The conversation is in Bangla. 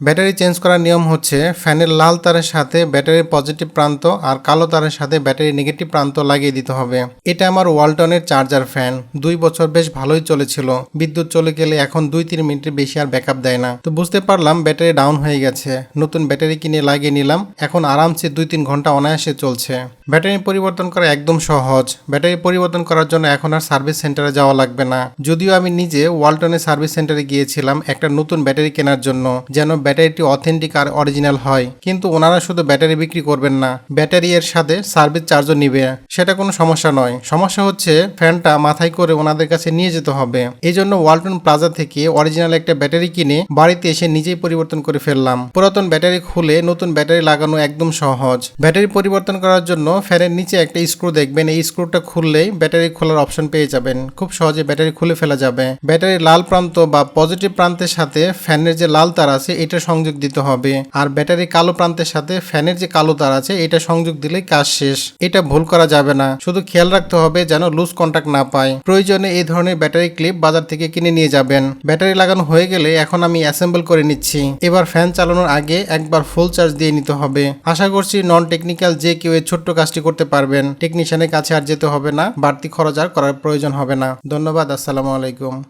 ব্যাটারি চেঞ্জ করার নিয়ম হচ্ছে ফ্যানের লাল তারের সাথে ব্যাটারির পজিটিভ প্রান্ত আর কালো তারের সাথে ব্যাটারির নেগেটিভ প্রান্ত লাগিয়ে দিতে হবে। এটা আমার ওয়ালটনের চার্জার ফ্যান। দুই বছর বেশ ভালোই চলেছিল। বিদ্যুৎ চলে গেলে এখন দুই তিন মিনিটের বেশি আর ব্যাকআপ দেয় না। তো বুঝতে পারলাম ব্যাটারি ডাউন হয়ে গেছে। নতুন ব্যাটারি কিনে লাগিয়ে নিলাম। এখন আরামসে দুই তিন ঘণ্টা অনায়াসে চলছে। ব্যাটারি পরিবর্তন করা একদম সহজ। ব্যাটারি পরিবর্তন করার জন্য এখন আর সার্ভিস সেন্টারে যাওয়া লাগবে না। যদিও আমি নিজে ওয়ালটনের সার্ভিস সেন্টারে গিয়েছিলাম একটা নতুন ব্যাটারি কেনার জন্য, যেন ব্যাটারিটি অথেন্টিক আর অরিজিনাল হয়, কিন্তু ওনারা শুধু ব্যাটারি বিক্রি করবেন না, ব্যাটারি এর সাথে সার্ভিস চার্জও নিবে। সেটা কোনো সমস্যা নয়। সমস্যা হচ্ছে ফ্যানটা মাথায় করে ওনাদের কাছে নিয়ে যেতে হবে। এই জন্য ওয়ালটন প্লাজা থেকে অরিজিনাল একটা ব্যাটারি কিনে বাড়িতে এসে নিজেই পরিবর্তন করে ফেললাম। পুরাতন ব্যাটারি খুলে নতুন ব্যাটারি লাগানো একদম সহজ। ব্যাটারি পরিবর্তন করার জন্য ফ্যানের নিচে একটা স্ক্রু দেখবেন। এই স্ক্রুটা খুললেই ব্যাটারি খোলার অপশন পেয়ে যাবেন। খুব সহজে ব্যাটারি খুলে ফেলা যাবে। ব্যাটারির লাল প্রান্ত বা পজিটিভ প্রান্তের সাথে ফ্যানের যে লাল তার আছে, এটা সংযোগ দিতে হবে। আর ব্যাটারি কালো প্রান্তের সাথে ফ্যানের যে কালো তার আছে, এটা সংযোগ দিলেই কাজ শেষ। এটা ভুল করা যাবে না। শুধু খেয়াল রাখতে হবে যেন লুজ কন্টাক্ট না পায়। প্রয়োজনে এই ধরনের ব্যাটারি ক্লিপ বাজার থেকে কিনে নিয়ে যাবেন। ব্যাটারি লাগানো হয়ে গেলে এখন আমি অ্যাসেম্বল করে নিচ্ছি। এবার ফ্যান চালানোর আগে একবার ফুল চার্জ দিয়ে নিতে হবে। আশা করছি নন টেকনিক্যাল যে কেউ এই ছোট্ট কাজটি করতে পারবেন। টেকনিশিয়ানের কাছে আর যেতে হবে না। বাড়তি খরচ আর করার প্রয়োজন হবে না। ধন্যবাদ। আসসালামু আলাইকুম।